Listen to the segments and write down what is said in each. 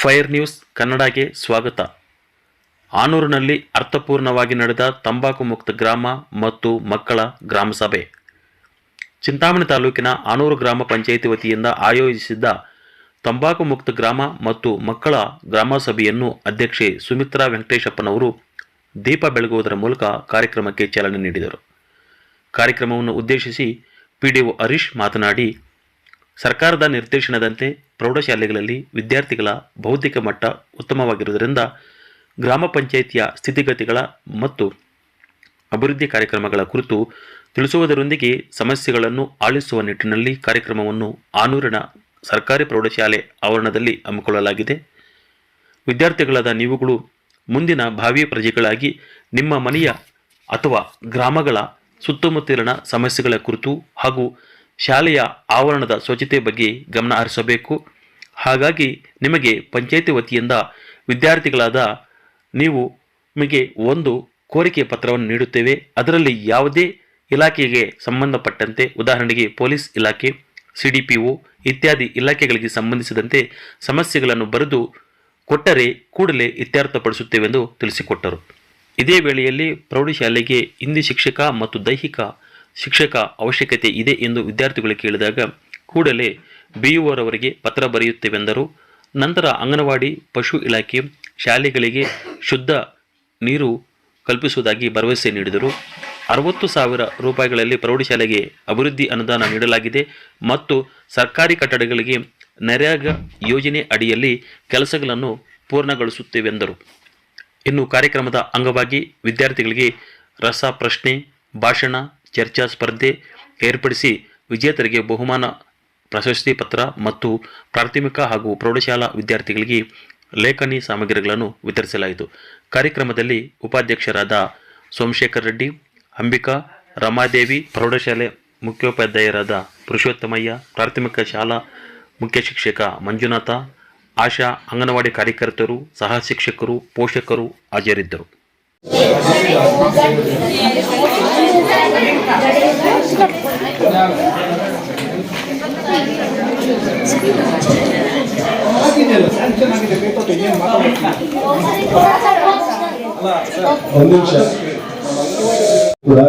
Fire news ಕನ್ನಡಗೆ ಸ್ವಾಗತ. ಆನೂರಿನಲ್ಲಿ ಅರ್ಥಪೂರ್ಣವಾಗಿ ನಡೆದ ತಂಬಾಕು ಮುಕ್ತ ಗ್ರಾಮ ಮತ್ತು ಮಕ್ಕಳ ಗ್ರಾಮ ಸಭೆ. ಚಿಂತಾಮಣಿ ತಾಲೂಕಿನ ಆನೂರು ಗ್ರಾಮ ಪಂಚಾಯಿತಿ ವತಿಯಿಂದ ಆಯೋಜಿಸಿದ್ದ ತಂಬಾಕು ಮುಕ್ತ ಗ್ರಾಮ ಮತ್ತು ಮಕ್ಕಳ ಗ್ರಾಮ ಸಭೆಯನ್ನು ಅಧ್ಯಕ್ಷೆ ಸುಮಿತ್ರಾ ವೆಂಕಟೇಶಪ್ಪನವರು ದೀಪ ಬೆಳಗುವುದರ ಮೂಲಕ ಕಾರ್ಯಕ್ರಮಕ್ಕೆ ಚಾಲನೆ ನೀಡಿದರು. ಕಾರ್ಯಕ್ರಮವನ್ನು ಉದ್ದೇಶಿಸಿ ಪಿಡಿಒ ಹರೀಶ್ ಮಾತನಾಡಿ ಸರ್ಕಾರದ ನಿರ್ದೇಶನದಂತೆ ಪ್ರೌಢಶಾಲೆಗಳಲ್ಲಿ ವಿದ್ಯಾರ್ಥಿಗಳ ಬೌದ್ಧಿಕ ಮಟ್ಟ ಉತ್ತಮವಾಗಿರುವುದರಿಂದ ಗ್ರಾಮ ಪಂಚಾಯಿತಿಯ ಸ್ಥಿತಿಗತಿಗಳ ಮತ್ತು ಅಭಿವೃದ್ಧಿ ಕಾರ್ಯಕ್ರಮಗಳ ಕುರಿತು ತಿಳಿಸುವುದರೊಂದಿಗೆ ಸಮಸ್ಯೆಗಳನ್ನು ಆಲಿಸುವ ನಿಟ್ಟಿನಲ್ಲಿ ಕಾರ್ಯಕ್ರಮವನ್ನು ಆನೂರಿನ ಸರ್ಕಾರಿ ಪ್ರೌಢಶಾಲೆ ಆವರಣದಲ್ಲಿ ಹಮ್ಮಿಕೊಳ್ಳಲಾಗಿದೆ. ವಿದ್ಯಾರ್ಥಿಗಳಾದ ನೀವುಗಳು ಮುಂದಿನ ಭಾವಿ ಪ್ರಜೆಗಳಾಗಿ ನಿಮ್ಮ ಮನೆಯ ಅಥವಾ ಗ್ರಾಮಗಳ ಸುತ್ತಮುತ್ತಲಿನ ಸಮಸ್ಯೆಗಳ ಕುರಿತು ಹಾಗೂ ಶಾಲೆಯ ಆವರಣದ ಸ್ವಚ್ಛತೆ ಬಗ್ಗೆ ಗಮನ ಹರಿಸಬೇಕು. ಹಾಗಾಗಿ ನಿಮಗೆ ಪಂಚಾಯಿತಿ ವತಿಯಿಂದ ವಿದ್ಯಾರ್ಥಿಗಳಾದ ನೀವು ನಿಮಗೆ ಒಂದು ಕೋರಿಕೆ ಪತ್ರವನ್ನು ನೀಡುತ್ತೇವೆ. ಅದರಲ್ಲಿ ಯಾವುದೇ ಇಲಾಖೆಗೆ ಸಂಬಂಧಪಟ್ಟಂತೆ ಉದಾಹರಣೆಗೆ ಪೊಲೀಸ್ ಇಲಾಖೆ, ಸಿ ಡಿ ಪಿ ಒ ಇತ್ಯಾದಿ ಇಲಾಖೆಗಳಿಗೆ ಸಂಬಂಧಿಸಿದಂತೆ ಸಮಸ್ಯೆಗಳನ್ನು ಬರೆದು ಕೊಟ್ಟರೆ ಕೂಡಲೇ ಇತ್ಯರ್ಥಪಡಿಸುತ್ತೇವೆಂದು ತಿಳಿಸಿಕೊಟ್ಟರು. ಇದೇ ವೇಳೆಯಲ್ಲಿ ಪ್ರೌಢಶಾಲೆಗೆ ಹಿಂದಿ ಶಿಕ್ಷಕ ಮತ್ತು ದೈಹಿಕ ಶಿಕ್ಷಕ ಅವಶ್ಯಕತೆ ಇದೆ ಎಂದು ವಿದ್ಯಾರ್ಥಿಗಳು ಕೇಳಿದಾಗ ಕೂಡಲೇ ಬಿಯುವರವರಿಗೆ ಪತ್ರ ಬರೆಯುತ್ತೇವೆಂದರು. ನಂತರ ಅಂಗನವಾಡಿ, ಪಶು ಇಲಾಖೆ ಶಾಲೆಗಳಿಗೆ ಶುದ್ಧ ನೀರು ಕಲ್ಪಿಸುವುದಾಗಿ ಭರವಸೆ ನೀಡಿದರು. ಅರವತ್ತು ಸಾವಿರ ರೂಪಾಯಿಗಳಲ್ಲಿ ಪ್ರೌಢಶಾಲೆಗೆ ಅಭಿವೃದ್ಧಿ ಅನುದಾನ ನೀಡಲಾಗಿದೆ ಮತ್ತು ಸರ್ಕಾರಿ ಕಟ್ಟಡಗಳಿಗೆ ನರೇಗಾ ಯೋಜನೆ ಅಡಿಯಲ್ಲಿ ಕೆಲಸಗಳನ್ನು ಪೂರ್ಣಗೊಳಿಸುತ್ತೇವೆಂದರು. ಇನ್ನು ಕಾರ್ಯಕ್ರಮದ ಅಂಗವಾಗಿ ವಿದ್ಯಾರ್ಥಿಗಳಿಗೆ ರಸ ಪ್ರಶ್ನೆ ಭಾಷಣ ಚರ್ಚಾ ಸ್ಪರ್ಧೆ ಏರ್ಪಡಿಸಿ ವಿಜೇತರಿಗೆ ಬಹುಮಾನ, ಪ್ರಶಸ್ತಿ ಪತ್ರ ಮತ್ತು ಪ್ರಾಥಮಿಕ ಹಾಗೂ ಪ್ರೌಢಶಾಲಾ ವಿದ್ಯಾರ್ಥಿಗಳಿಗೆ ಲೇಖನಿ ಸಾಮಗ್ರಿಗಳನ್ನು ವಿತರಿಸಲಾಯಿತು. ಕಾರ್ಯಕ್ರಮದಲ್ಲಿ ಉಪಾಧ್ಯಕ್ಷರಾದ ಸೋಮಶೇಖರ್ ರೆಡ್ಡಿ, ಅಂಬಿಕಾ ರಮಾದೇವಿ, ಪ್ರೌಢಶಾಲೆ ಮುಖ್ಯೋಪಾಧ್ಯಾಯರಾದ ಪುರುಷೋತ್ತಮಯ್ಯ, ಪ್ರಾಥಮಿಕ ಶಾಲಾ ಮುಖ್ಯ ಶಿಕ್ಷಕ ಮಂಜುನಾಥ, ಆಶಾ ಅಂಗನವಾಡಿ ಕಾರ್ಯಕರ್ತರು, ಸಹ ಶಿಕ್ಷಕರು, ಪೋಷಕರು ಹಾಜರಿದ್ದರು. ಒಂದು ಕೂಡ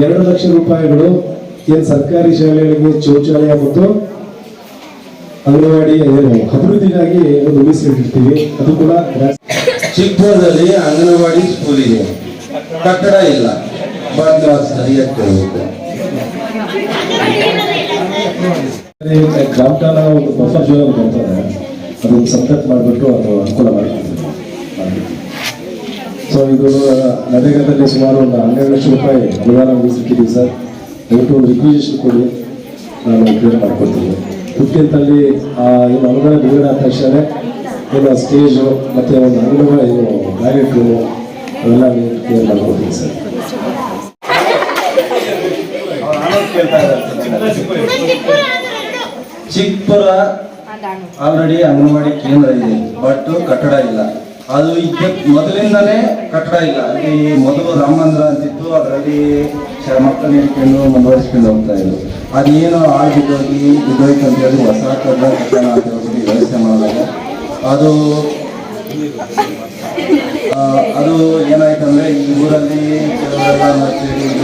ಎರಡು ಲಕ್ಷ ರೂಪಾಯಿಗಳು ಏನ್ ಸರ್ಕಾರಿ ಶಾಲೆಗಳಿಗೆ ಶೌಚಾಲಯ ಮತ್ತು ಅಂಗನವಾಡಿ ಏನು ಅಭಿವೃದ್ಧಿಗಾಗಿ ಒಂದು ಮೀಸಲಿಟ್ಟಿರ್ತೀವಿ ಅದು ಕೂಡ ಚಿಕ್ಕದಲ್ಲಿ ಅಂಗನವಾಡಿ ಸ್ಕೂಲ್ ಇದೆ ಕಟ್ಟಡ ಇಲ್ಲ. ಕೇಳಬೇಕು ಅದೇ ಗ್ರಾಮಠಾಣ ಒಂದು ಬಫರ್ ಜೋನ್ ಅಂತ ಬರ್ತದೆ ಅದನ್ನು ಸಬ್ಮಿಟ್ ಮಾಡಿಬಿಟ್ಟು ಅದು ಅನುಕೂಲ ಮಾಡ್ತೀವಿ ಸೊ ಇದು ನರೇಗಾದಲ್ಲಿ ಸುಮಾರು ಒಂದು ಹನ್ನೆರಡು ಲಕ್ಷ ರೂಪಾಯಿ ಅನುದಾನ ಸಿಕ್ಕಿದೆ ಸರ್ ದಯವಿಟ್ಟು ಒಂದು ರಿಕ್ವಿಜೇಷನ್ ಕೊಡಿ ನಾನು ಕ್ಲಿಯರ್ ಮಾಡ್ಕೊಡ್ತೀನಿ ಫಿಫ್ಟೀನ್ತಲ್ಲಿ ಏನು ಅನುದಾನ ಬಿಡುಗಡೆ ಆದ ತಕ್ಷಣ ಏನು ಸ್ಟೇಜು ಮತ್ತು ಒಂದು ಅಂಗನವಾಡಿ ಏನು ಟಾಯ್ಲೆಟ್ ರೂಮು ಅವೆಲ್ಲ ಕ್ಲಿಯರ್ ಮಾಡ್ಕೊಡ್ತೀನಿ ಸರ್ ಚಿಕ್ಕಪುರ ಆಲ್ರೆಡಿ ಅಂಗನವಾಡಿ ಕೇಂದ್ರ ಇದೆ ಬಟ್ ಕಟ್ಟಡ ಇಲ್ಲ. ಅದು ಇದ್ದ ಮೊದಲಿಂದನೇ ಕಟ್ಟಡ ಇಲ್ಲ. ಅಲ್ಲಿ ಮೊದಲು ರಾಮ ಮಂದಿರ ಅಂತಿತ್ತು ಅದರಲ್ಲಿ ಮಕ್ಕಳನ್ನ ಇಟ್ಕೊಂಡು ಮುಂದುವರಿಸ್ಕೊಂಡು ಹೋಗ್ತಾ ಇದ್ರು. ಅದೇನು ಆಗಿದ್ದೋಗಿ ಇದ್ದೋಯ್ತು ಅಂತ ಹೇಳಿ ಹೊಸ ಕಟ್ಟಡ ಕಟ್ಟಣ ಅಂತ ಹೇಳ್ಬಿಟ್ಟು ವ್ಯವಸ್ಥೆ ಮಾಡಿದಾಗ ಅದು ಅದು ಏನಾಯ್ತಂದ್ರೆ ಈ ಊರಲ್ಲಿ ಕೆಲವರೆಲ್ಲ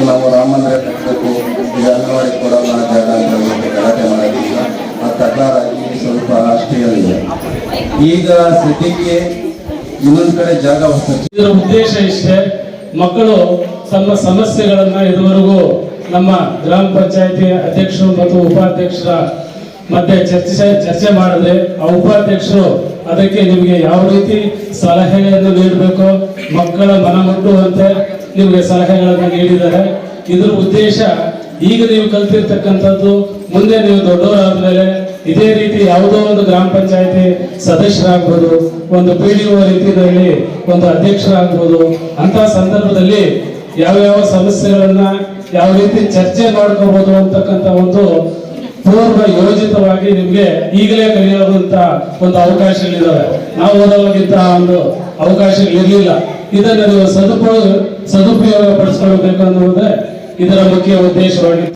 ನಾವು ರಾಮಂದ್ರ ಮಂದಿರ ಕಟ್ಟಬೇಕು. ಇದು ಅಂಗನವಾಡಿ ಕೊಡಲ್ಲ ಜಾಗ ಅಂತ ಗಲಾಟೆ ಮಾಡೋದಿಲ್ಲ. ಆ ತಕರಾರಾಗಿ ಸ್ವಲ್ಪ ಅಷ್ಟೇ ಈಗ ಸಿಟಿಗೆ ಇನ್ನೊಂದು ಕಡೆ ಜಾಗ ಇದರ ಉದ್ದೇಶ ಇಷ್ಟೇ, ಮಕ್ಕಳು ತಮ್ಮ ಸಮಸ್ಯೆಗಳನ್ನ ಇದುವರೆಗೂ ನಮ್ಮ ಗ್ರಾಮ ಪಂಚಾಯತಿ ಅಧ್ಯಕ್ಷರು ಮತ್ತು ಉಪಾಧ್ಯಕ್ಷರ ಮಧ್ಯೆ ಚರ್ಚೆ ಚರ್ಚೆ ಮಾಡಿದ್ರೆ ಆ ಉಪಾಧ್ಯಕ್ಷರು ಅದಕ್ಕೆ ನಿಮಗೆ ಯಾವ ರೀತಿ ಸಲಹೆಯನ್ನು ನೀಡಬೇಕು ಮಕ್ಕಳ ಮನ ಮುಟ್ಟುವಂತೆ ನಿಮಗೆ ಸಲಹೆಗಳನ್ನು ನೀಡಿದ್ದಾರೆ. ಇದರ ಉದ್ದೇಶ ಈಗ ನೀವು ಕಲ್ತಿರ್ತಕ್ಕಂಥದ್ದು ಮುಂದೆ ನೀವು ದೊಡ್ಡವರಾದ್ಮೇಲೆ ಇದೇ ರೀತಿ ಯಾವುದೋ ಒಂದು ಗ್ರಾಮ ಪಂಚಾಯತಿ ಸದಸ್ಯರಾಗ್ಬೋದು, ಒಂದು ಪಿ ಡಿ ಒ ರೀತಿಯಲ್ಲಿ ಒಂದು ಅಧ್ಯಕ್ಷರಾಗ್ಬೋದು ಅಂತ ಸಂದರ್ಭದಲ್ಲಿ ಯಾವ ಯಾವ ಸಮಸ್ಯೆಗಳನ್ನ ಯಾವ ರೀತಿ ಚರ್ಚೆ ಮಾಡ್ಕೋಬಹುದು ಅಂತಕ್ಕಂಥ ಒಂದು ಪೂರ್ವ ಯೋಜಿತವಾಗಿ ನಿಮ್ಗೆ ಈಗಲೇ ಕಲಿಯೋದಂತ ಒಂದು ಅವಕಾಶಗಳಿದ್ದಾವೆ ನಾವು ಓದೋಕ್ಕಿಂತ ಒಂದು ಅವಕಾಶಗಳಿರಲಿಲ್ಲ. ಇದನ್ನು ನೀವು ಸದುಪಯೋಗ ಸದುಪಯೋಗ ಪಡಿಸ್ಕೊಳ್ಬೇಕು ಅನ್ನುವುದೇ ಇದರ ಮುಖ್ಯ ಉದ್ದೇಶವಾಗಿದೆ